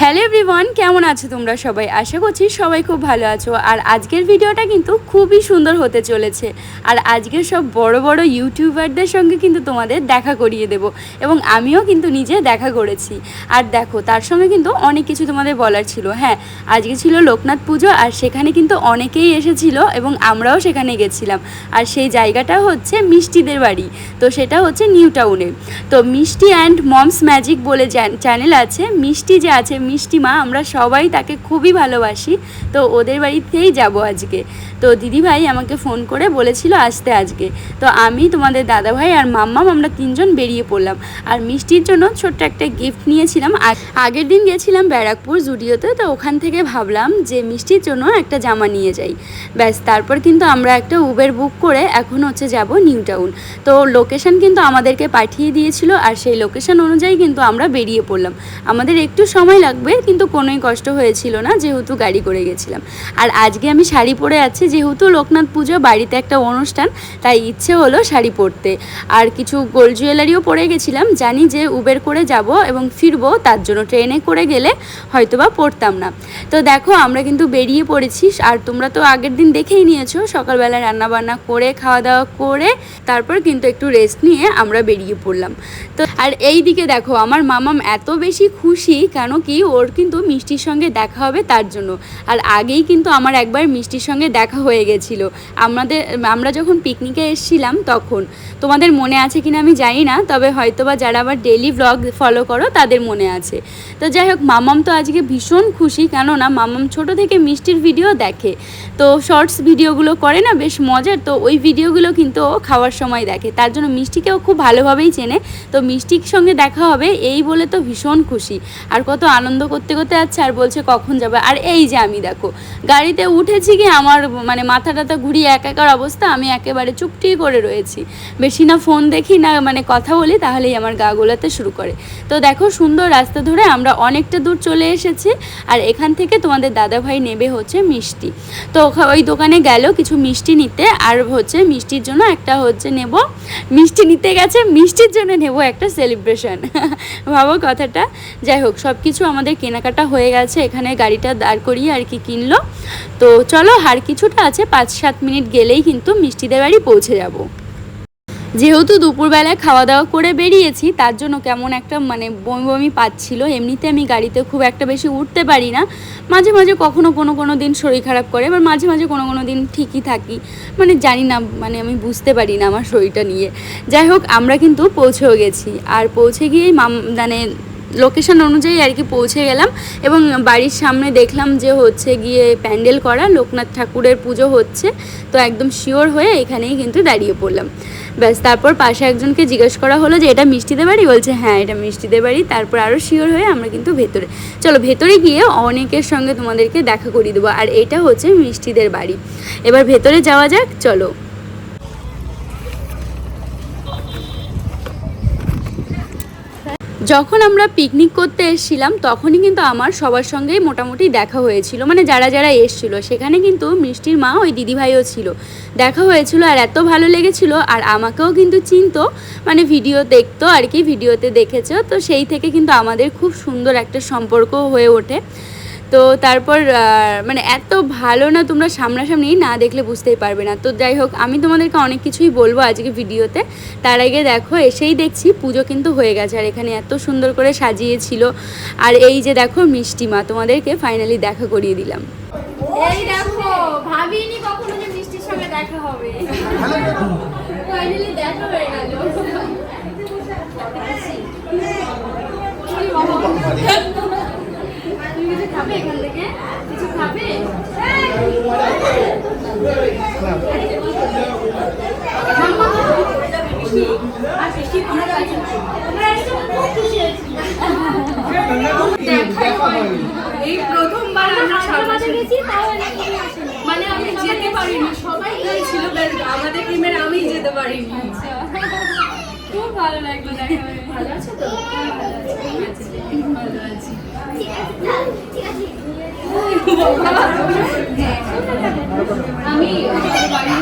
Hello everyone, কেমন আছো তোমরা সবাই? আশা করছি সবাই খুব ভালো আছো। আর আজকের ভিডিওটা কিন্তু খুবই সুন্দর হতে চলেছে। আর আজকের সব বড় বড় ইউটিউবারদের সঙ্গে কিন্তু তোমাদের দেখা করিয়ে দেব এবং আমিও কিন্তু নিজে দেখা করেছি। আর দেখো, তার সঙ্গে কিন্তু অনেক কিছু তোমাদের বলার ছিল। হ্যাঁ আজকে ছিল লোকনাথ পুজো আর সেখানে কিন্তু অনেকেই এসেছিল এবং আমরাও সেখানে গেছিলাম। আর সেই জায়গাটা হচ্ছে মিষ্টিদের বাড়ি। তো সেটা হচ্ছে নিউ টাউনে। তো মিষ্টি অ্যান্ড মমস ম্যাজিক বলে চ্যানেল আছে। মিষ্টি যে আছে মিষ্টি মা, আমরা সবাই তাকে খুবই ভালোবাসি। তো ওদের বাড়িতেই যাব আজকে। তো দিদিভাই আমাকে ফোন করে বলেছিল আসতে আজকে। তো আমি, তোমাদের দাদাভাই আর মাম্মাম আমরা তিনজন বেরিয়ে পড়লাম। আর মিষ্টির জন্য ছোট্ট একটা গিফট নিয়েছিলাম। আর আগের দিন গেছিলাম ব্যারাকপুর জুডিওতে, তো ওখান থেকে ভাবলাম যে মিষ্টির জন্য একটা জামা নিয়ে যাই। ব্যাস, তারপর কিন্তু আমরা একটা উবের বুক করে এখন হচ্ছে যাব নিউ টাউন। তো লোকেশন কিন্তু আমাদেরকে পাঠিয়ে দিয়েছিল, আর সেই লোকেশন অনুযায়ী কিন্তু আমরা বেরিয়ে পড়লাম। আমাদের একটু সময় লাগবে কিন্তু কোনোই কষ্ট হয়েছিল না, যেহেতু গাড়ি করে গেছিলাম। আর আজকে আমি শাড়ি পরে আছি, যেহেতু লোকনাথ পুজো, বাড়িতে একটা অনুষ্ঠান, তাই ইচ্ছে হলো শাড়ি পরতে। আর কিছু গোল্ড জুয়েলারিও পরে গেছিলাম, জানি যে উবের করে যাব এবং ফিরবো, তার জন্য ট্রেনে করে গেলে হয়তোবা পড়তাম না। তো দেখো, আমরা কিন্তু বেরিয়ে পড়েছি, আর তোমরা তো আগের দিন দেখেই নিয়েছো, সকালবেলা রান্না বান্না করে খাওয়া দাওয়া করে, তারপর কিন্তু একটু রেস্ট নিয়ে আমরা বেরিয়ে পড়লাম। তো আর এই দিকে দেখো, আমার মামাম এত বেশি খুশি, কেন কি ওর কিন্তু মিষ্টির সঙ্গে দেখা হবে তার জন্য। আর আগেই কিন্তু আমার একবার মিষ্টির সঙ্গে দেখা হয়ে গেছিল। আমাদের, আমরা যখন পিকনিকে এসেছিলাম তখন। তোমাদের মনে আছে কিনা আমি জানি না, তবে হয়তোবা যারা আবার ডেলি ব্লগ ফলো করো তাদের মনে আছে। তো যাই হোক, মামাম তো আজকে ভীষণ খুশি, কেননা মামাম ছোট থেকে মিষ্টির ভিডিও দেখে। তো শর্টস ভিডিওগুলো করে না, বেশ মজার। তো ওই ভিডিওগুলো কিন্তু ও খাওয়ার সময় দেখে। তার জন্য মিষ্টিকেও খুব ভালোভাবেই চেনে। তো মিষ্টির সঙ্গে দেখা হবে, এই বলে তো ভীষণ খুশি। আর কত আনন্দ করতে করতে যাচ্ছে আর বলছে, কখন যাবে? আর এই যে আমি দেখো, গাড়িতে উঠেছি কি আমার মানে মাথা টাথা ঘুরিয়ে একাকার অবস্থা, আমি একেবারে চুপটি করে রয়েছি। বেশি না ফোন দেখি না মানে কথা বলি, তাহলেই আমার গা গোলাতে শুরু করে। তো দেখো, সুন্দর রাস্তা ধরে আমরা অনেকটা দূর চলে এসেছি, আর এখান থেকে তোমাদের দাদাভাই নেবে হচ্ছে মিষ্টি। তো ওই দোকানে গেল কিছু মিষ্টি নিতে, আর হচ্ছে মিষ্টির জন্য একটা হচ্ছে নেব, মিষ্টি নিতে গেছে, মিষ্টির জন্য নেব একটা সেলিব্রেশন ভাবো কথাটা। যাই হোক সব কিছু আমাদের কেনাকাটা হয়ে গেছে, এখানে গাড়িটা দাঁড় করিয়ে আর কি কিনলো। তো চলো আর কিছুটা আছে, পাঁচ সাত মিনিট গেলেই কিন্তু মিষ্টিদের বাড়ি পৌঁছে যাব। যেহেতু দুপুরবেলায় খাওয়া দাওয়া করে বেরিয়েছি, তার জন্য কেমন একটা মানে বমি বমি পাচ্ছিল। এমনিতে আমি গাড়িতে খুব একটা বেশি উঠতে পারি না। মাঝে মাঝে কখনো কোনো কোনো দিন শরীর খারাপ করে এবার মাঝে মাঝে কোনো কোনো দিন ঠিকই থাকি। মানে জানি না মানে আমি বুঝতে পারি না আমার শরীরটা নিয়ে। যাই হোক, আমরা কিন্তু পৌঁছেও গেছি। আর পৌঁছে গিয়েই মাম মানে লোকেশন অনুযায়ী আর কি পৌঁছে গেলাম এবং বাড়ির সামনে দেখলাম যে হচ্ছে গিয়ে প্যান্ডেল করা, লোকনাথ ঠাকুরের পুজো হচ্ছে। তো একদম শিওর হয়ে এখানেই কিন্তু দাঁড়িয়ে পড়লাম। ব্যাস, তারপর পাশে একজনকে জিজ্ঞেস করা হলো যে, এটা মিষ্টিদের বাড়ি? বলছে হ্যাঁ এটা মিষ্টিদের বাড়ি। তারপর আরও শিওর হয়ে আমরা কিন্তু ভেতরে, চলো ভেতরে গিয়ে অনেকের সঙ্গে তোমাদেরকে দেখা করিয়ে দেবো। আর এটা হচ্ছে মিষ্টিদের বাড়ি। এবার ভেতরে যাওয়া যাক, চলো। যখন আমরা পিকনিক করতে এসেছিলাম, তখনই কিন্তু আমার সবার সঙ্গেই মোটামুটি দেখা হয়েছিল। মানে যারা যারা এসছিল, সেখানে কিন্তু মিষ্টির মা ওই দিদিভাইও ছিল। দেখা হয়েছিল আর এত ভালো লেগেছিল আর আমাকেও কিন্তু চিনত। মানে ভিডিও দেখতো আর কি ভিডিওতে দেখেছ। তো সেই থেকে কিন্তু আমাদের খুব সুন্দর একটা সম্পর্ক হয়ে ওঠে। তো তারপর মানে এত ভালো না তোমরা সামনাসামনি না দেখলে বুঝতেই পারবে না। তো যাই হোক আমি তোমাদেরকে অনেক কিছুই বলব আজকে ভিডিওতে। তার আগে দেখো এসেই দেখছি পুজো কিন্তু হয়ে গেছে আর এখানে এত সুন্দর করে সাজিয়েছিল। আর এই যে দেখো মিষ্টি মা তোমাদেরকে ফাইনালি দেখা করিয়ে দিলাম। এই দেখো ভাবিনি কখনো যে মিষ্টির সঙ্গে দেখা হবে। ফাইনালি দেখা হয়ে গেল। তুমি কিছু খাবে এখান থেকে? কিছু খাবে? আছো? এই প্রথমবার আমরা সর্বশেষ গেছি। মানে আমি যেতে পারিনি সবাই ছিল আমাদের টিমের আমি যেতে পারিনি। খুব ভালো লাগল দেখা হয়ে। ভালো আছো তো? ভালো আছি। আমি আমাদের বাড়ি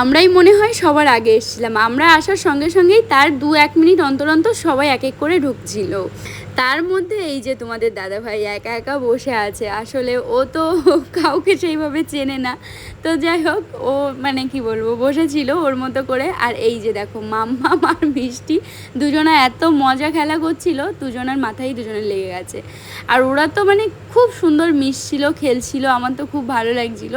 আমরাই মনে হয় সবার আগে এসেছিলাম। আমরা আসার সঙ্গে সঙ্গেই তার দু এক মিনিট অন্তর অন্তর সবাই এক এক করে ঢুকছিল। তার মধ্যে এই যে তোমাদের দাদা ভাই একা একা বসে আছে, আসলে ও তো কাউকে সেইভাবে চেনে না। তো যাই হোক, ও মানে কি বলব, বসেছিল ওর মতো করে। আর এই যে দেখো, মাম্মা আর মিষ্টি, দুজনা এত মজা খেলা করছিল, দুজনের মাথায় দুজনের লেগে গেছে। আর ওরা তো মানে খুব সুন্দর মিশছিল, খেলছিল, আমার তো খুব ভালো লাগছিল।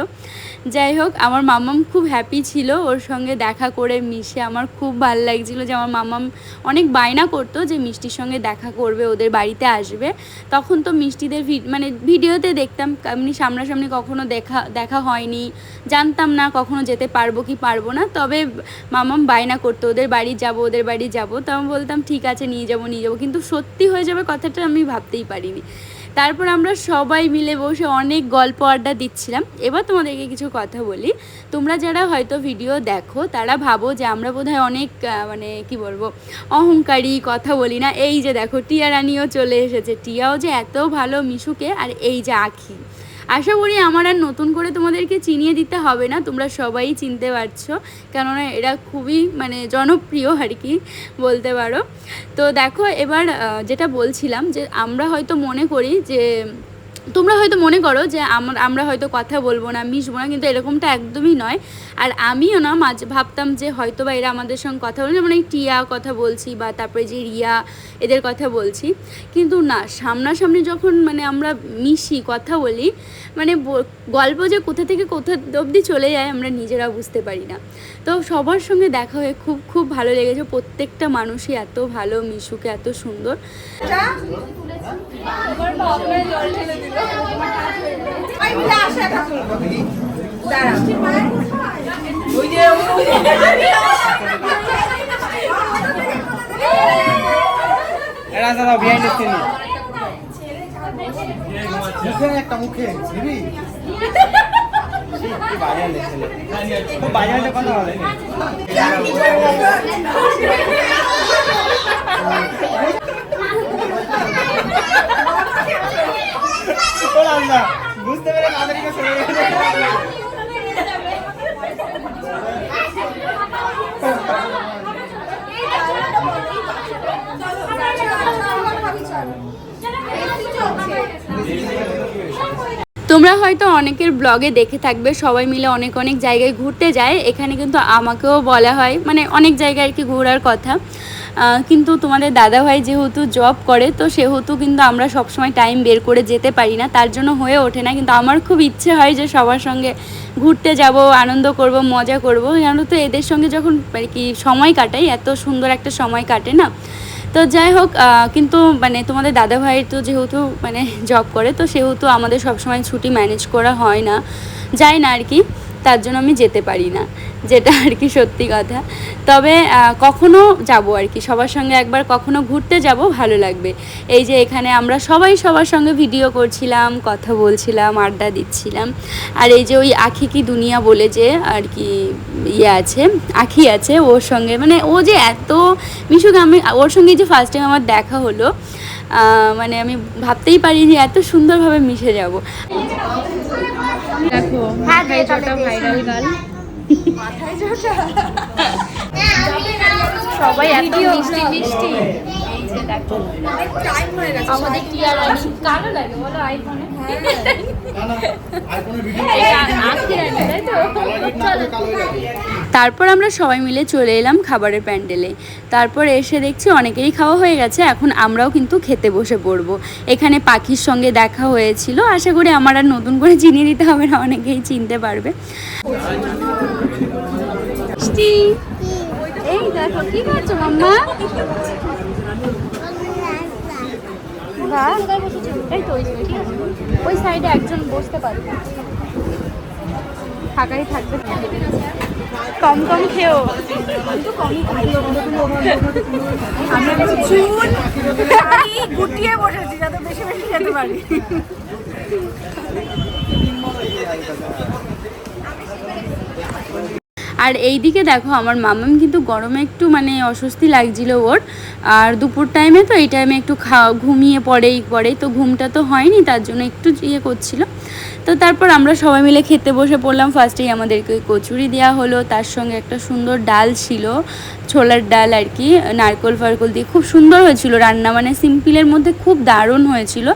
যাই হোক, আমার মামাম খুব হ্যাপি ছিল। ওর সঙ্গে দেখা করে মিশে আমার খুব ভালো লাগছিল যে আমার মামাম অনেক বায়না করতো যে মিষ্টির সঙ্গে দেখা করবে, ওদের বাড়িতে আসবে। তখন তো মিষ্টিদের মানে ভিডিওতে দেখতাম, এমনি সামনাসামনি কখনো দেখা দেখা হয়নি। জানতাম না কখনো যেতে পারব কি পারব না, তবে মামাম বায়না করতো, ওদের বাড়ি যাব, ওদের বাড়ি যাব। তো আমি বলতাম, ঠিক আছে, নিয়ে যাব নিয়ে যাব। কিন্তু সত্যি হয়ে যাবে কথাটা আমি ভাবতেই পারিনি। তারপর আমরা সবাই মিলে বসে অনেক গল্প আড্ডা দিচ্ছিলাম। এবার তোমাদেরকে কিছু কথা বলি। তোমরা যারা হয়তো ভিডিও দেখো, তারা ভাবো যে আমরা বোধহয় অনেক মানে কি বলব, অহংকারী, কথা বলি না। এই যে দেখো টিয়া রানিও চলে এসেছে। টিয়াও যে এত ভালো মিশুকে, আর এই যে আখি। আশা করি আমার আর নতুন করে তোমাদেরকে চিনিয়ে দিতে হবে না, তোমরা সবাই চিনতে পারছ। কেননা এরা খুবই মানে জনপ্রিয় আর কি বলতে পারো। তো দেখো এবার যেটা বলছিলাম যে আমরা হয়তো মনে করি যে তোমরা হয়তো মনে করো যে আমরা আমরা হয়তো কথা বলব না, মিশবো না, কিন্তু এরকমটা একদমই নয়। আর আমিও না মাঝে ভাবতাম যে হয়তো বা এরা আমাদের সঙ্গে কথা বলছে যেমন এই টিয়া কথা বলছি বা তারপরে যে রিয়া, এদের কথা বলছি। কিন্তু না, সামনাসামনি যখন মানে আমরা মিশি, কথা বলি মানে গল্প যে কোথা থেকে কোথা অবধি চলে যায় আমরা নিজেরা বুঝতে পারি না। তো সবার সঙ্গে দেখা হয়ে খুব খুব ভালো লেগেছে। প্রত্যেকটা মানুষই এত ভালো, মিশুকে এত সুন্দর। মুখে একটা মুখে দিবি বাজার কথা বলে বুঝতে পেরে তাদেরকে সরে গেছে তোমরা হয়তো অনেকের ব্লগে দেখে থাকবে, সবাই মিলে অনেক অনেক জায়গায় ঘুরতে যায়। এখানে কিন্তু আমাকেও বলা হয় মানে অনেক জায়গায় আর কি ঘোরার কথা। কিন্তু তোমাদের দাদাভাই যেহেতু জব করে, তো সেহেতু কিন্তু আমরা সবসময় টাইম বের করে যেতে পারি না। তার জন্য হয়ে ওঠে না। কিন্তু আমার খুব ইচ্ছে হয় যে সবার সঙ্গে ঘুরতে যাব, আনন্দ করব, মজা করব। জানো তো এদের সঙ্গে যখন আর কি সময় কাটাই, এত সুন্দর একটা সময় কাটে না। তো যাই হোক কিন্তু মানে তোমাদের দাদা ভাই তো যেহেতু মানে জব করে, তো সেহেতু আমাদের সবসময় ছুটি ম্যানেজ করা হয় না। যাই না আর কি। তার জন্য আমি যেতে পারি না, যেটা আর কি সত্যি কথা। তবে কখনো যাব আর কি, সবার সঙ্গে একবার কখনো ঘুরতে যাব, ভালো লাগবে। এই যে এখানে আমরা সবাই সবার সঙ্গে ভিডিও করছিলাম, কথা বলছিলাম, আড্ডা দিচ্ছিলাম। আর এই যে ওই আখি কি দুনিয়া বলে যে আর কি ইয়ে আছে, আখি আছে, ওর সঙ্গে মানে ও যে এত, মিশুকে আমি, ওর সঙ্গে যে ফার্স্ট টাইম আমার দেখা হলো মানে আমি ভাবতেই পারিনি এত সুন্দরভাবে মিশে যাব। দেখো ভাইরাল গাল। সবাই এত মিষ্টি মিষ্টি। এই যে দেখো। আমাদের টিয়ার কালো লাগে বলো আইফোনে? তারপর আমরা সবাই মিলে চলে এলাম খাবারের প্যান্ডেলে। তারপর এসে দেখছি অনেকেরই খাওয়া হয়ে গেছে, এখন আমরাও কিন্তু খেতে বসে পড়ব। এখানে পাখির সঙ্গে দেখা হয়েছিল, আশা করি আমার আর নতুন করে চিনিয়ে দিতে হবে না, অনেকেই চিনতে পারবে। ওই সাইডে একজন বসতে পারবে। ফাঁকাই থাকবে। কম কম খেও গুটিয়ে বসেছি যাতে বেশি বেশি খেতে পারি। আর এই দিকে দেখো আমার মামাম কিন্তু গরমে একটু মানে অস্বস্তি লাগছিল ওর। আর দুপুর টাইমে তো এই টাইমে একটু খাওয়া ঘুমিয়ে পড়েই পড়ে তো ঘুমটা তো হয়নি তার জন্য একটু ইয়ে করছিল। তো তারপর আমরা সবাই মিলে খেতে বসে পড়লাম। ফার্স্টেই আমাদেরকে কচুরি দেওয়া হলো, তার সঙ্গে একটা সুন্দর ডাল ছিল, ছোলার ডাল আর কি, নারকোল ফারকোল দিয়ে। খুব সুন্দর হয়েছিল রান্না মানে সিম্পলের মধ্যে খুব দারুণ হয়েছিল।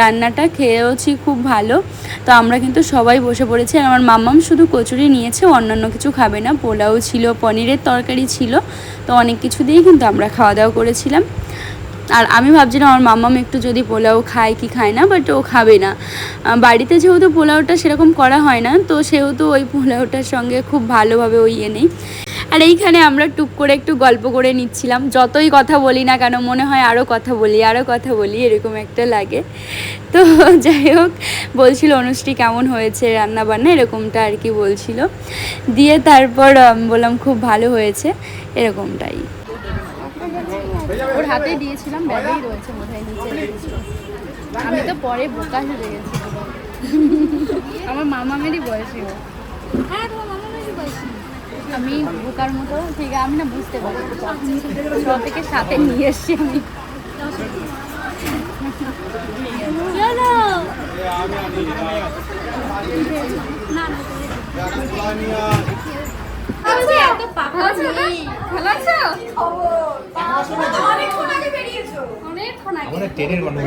রান্নাটা খেয়েওছি খুব ভালো। তো আমরা কিন্তু সবাই বসে পড়েছি, আর আমার মাম্মাম শুধু কচুরি নিয়েছে, অন্যান্য কিছু খাবে না। পোলাও ছিল, পনিরের তরকারি ছিল, তো অনেক কিছু দিয়েই কিন্তু আমরা খাওয়া দাওয়া করেছিলাম। আর আমি ভাবছিলাম আমার মাম্মাম একটু যদি পোলাও খায় কি খায় না বাট ও খাবে না। বাড়িতে যেহেতু পোলাওটা সেরকম করা হয় না, তো সেহেতু ওই পোলাওটার সঙ্গে খুব ভালোভাবে ওই ইয়ে নেই। আর এইখানে আমরা টুক করে একটু গল্প করে নিচ্ছিলাম। যতই কথা বলি না কেন, মনে হয় আরও কথা বলি আরও কথা বলি, এরকম একটা লাগে। তো যাই হোক, বলছিল অনুষ্ঠি কেমন হয়েছে রান্না বান্না এরকমটা আর কি বলছিল। দিয়ে তারপর বললাম খুব ভালো হয়েছে, এরকমটাই। হাতে দিয়েছিলাম ব্যাগেই রয়েছে বোধহয় নিচে। আমি তো পরে বোকা হয়ে গেছি। আমার মামামেরই বয়সী হ্যাঁ তোমার আমি বোকার মতো ঠিক আমি না বুঝতে পারি। ছ থেকে সাথে নিয়ে এসছি আমি। না। না এত পাকা নেই ভালো আছো? অনেকক্ষণ আগে বেরিয়েছো। অনেকক্ষণ আগে। আমাদের ট্রেনের মানুষ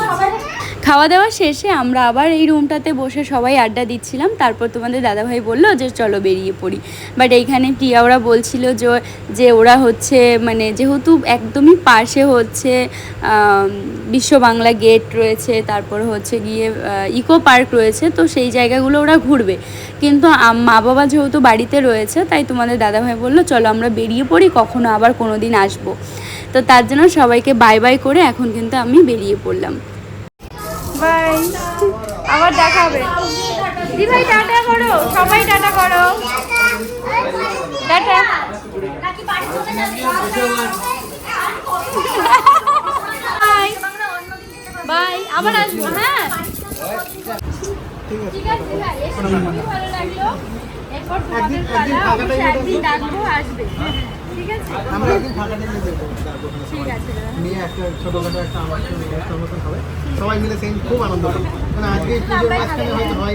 সবাই খাওয়া দাওয়া শেষে আমরা আবার এই রুমটাতে বসে সবাই আড্ডা দিচ্ছিলাম। তারপর তোমাদের দাদাভাই বলল যে, চলো বেরিয়ে পড়ি। বাট এইখানে প্রিয়া ওরা বলছিল যে যে ওরা হচ্ছে মানে যেহেতু একদমই পাশে হচ্ছে বিশ্ব বাংলা গেট রয়েছে, তারপর হচ্ছে গিয়ে ইকো পার্ক রয়েছে, তো সেই জায়গাগুলো ওরা ঘুরবে। কিন্তু মা বাবা যেহেতু বাড়িতে রয়েছে, তাই তোমাদের দাদাভাই বলল, চলো আমরা বেরিয়ে পড়ি, কখনো আবার কোনো দিন আসব। তো তার জন্য সবাইকে বাই বাই করে এখন কিন্তু আমি বেরিয়ে পড়লাম। বাই আবার দেখা হবে। দি ভাই টাটা করো। সবাই টাটা করো। টাটা। বাই। বাই। আবার আসব হ্যাঁ। ঠিক আছে ভালো লাগল। এরপর তোমাদের পালা আসবে। ঠিক আছে? আমরা একদিন ফাঁকা দিনে যাব। ঠিক আছে নিয়ে একটা ছোটখাটো একটা আমার অনুষ্ঠান মতন হবে। সবাই মিলে সেই খুব আনন্দ হবে মানে আজকে পুজোর মাঝখানে হয়তো হয়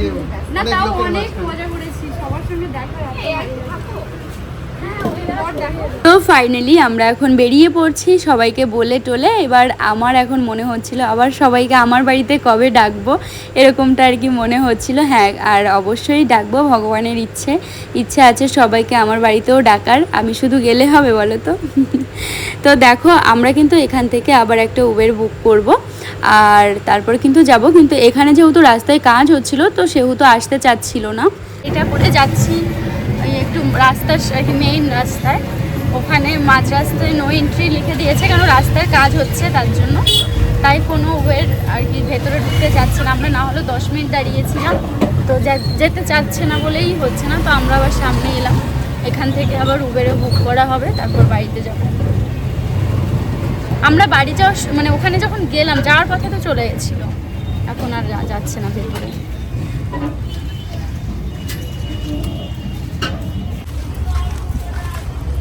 না অনেক তাও অনেক মজা করেছি। সবার সঙ্গে দেখা তো ফাইনালি আমরা এখন বেরিয়ে পড়ছি সবাইকে বলে টোলে। এবার আমার এখন মনে হচ্ছিল, আবার সবাইকে আমার বাড়িতে কবে ডাকবো? এরকমটা আর কি মনে হচ্ছিল। হ্যাঁ আর অবশ্যই ডাকবো ভগবানের ইচ্ছে। ইচ্ছে আছে সবাইকে আমার বাড়িতেও ডাকার। আমি শুধু গেলে হবে বলো তো? তো দেখো, আমরা কিন্তু এখান থেকে আবার একটা উবের বুক করব। আর তারপর কিন্তু যাব। কিন্তু এখানে যেহেতু রাস্তায় কাজ হচ্ছিল, তো সেহেতু আসতে চাচ্ছিল না। এটা করে যাচ্ছি। রাস্তার মেইন রাস্তায়। ওখানে মাঝ রাস্তায় নো এন্ট্রি লিখে দিয়েছে কেন রাস্তায় কাজ হচ্ছে তার জন্য। তাই কোনো উবের আর কি ভেতরে ঢুকতে চাচ্ছে না আমরা, না হলেও দশ মিনিট দাঁড়িয়েছিলাম। তো যেতে চাচ্ছে না বলেই হচ্ছে না, তো আমরা আবার সামনে এলাম। এখান থেকে আবার উবেরে বুক করা হবে, তারপর বাড়িতে যাব। আমরা বাড়ি যাওয়ার মানে ওখানে যখন গেলাম, যাওয়ার পথে তো চলে গেছিল। এখন আর যাচ্ছে না ভেতরে।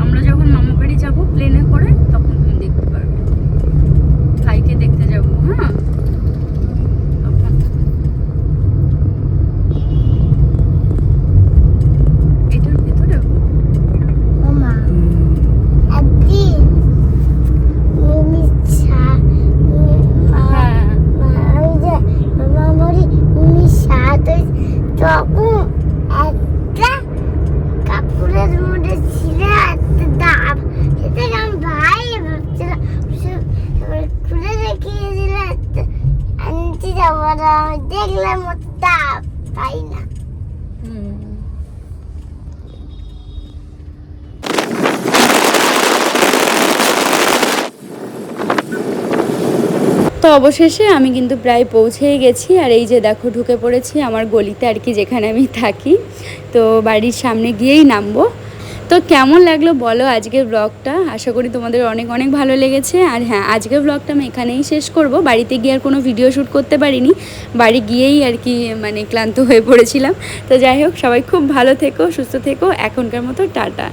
আমরা যখন মামা বাড়ি যাব প্লেনে করে তখন তুমি দেখতে পারবে ভাইকে দেখতে যাব হ্যাঁ তখন। এটার ভেতরে ওমা একদিন মিমি ছা হ্যাঁ ওই যে মামা বলি মিমি সাথে তখন একটা কাপড়ের মধ্যে ছিল একটা ডাব সেটা আমি ভাই ভাবছিলাম সে- তারপরে খুলে রেখে দিল একটা আনতে যাব না আমি দেখলাম ওটা ডাব তাই না তো অবশেষে আমি কিন্তু প্রায় পৌঁছেই গেছি। আর এই যে দেখো, ঢুকে পড়েছি আমার গলিতে আর কি যেখানে আমি থাকি। তো বাড়ির সামনে গিয়েই নামবো। তো কেমন লাগল বলো আজকের ব্লগটা আশা করি তোমাদের অনেক অনেক ভালো লেগেছে। আর হ্যাঁ আজকের ব্লগটা আমি এখানেই শেষ করব। বাড়িতে গিয়ে আর কোনো ভিডিও শ্যুট করতে পারিনি। বাড়ি গিয়েই আর কি মানে ক্লান্ত হয়ে পড়েছিলাম। তো যাই হোক, সবাই খুব ভালো থেকো, সুস্থ থেকো। এখনকার মতো টাটা।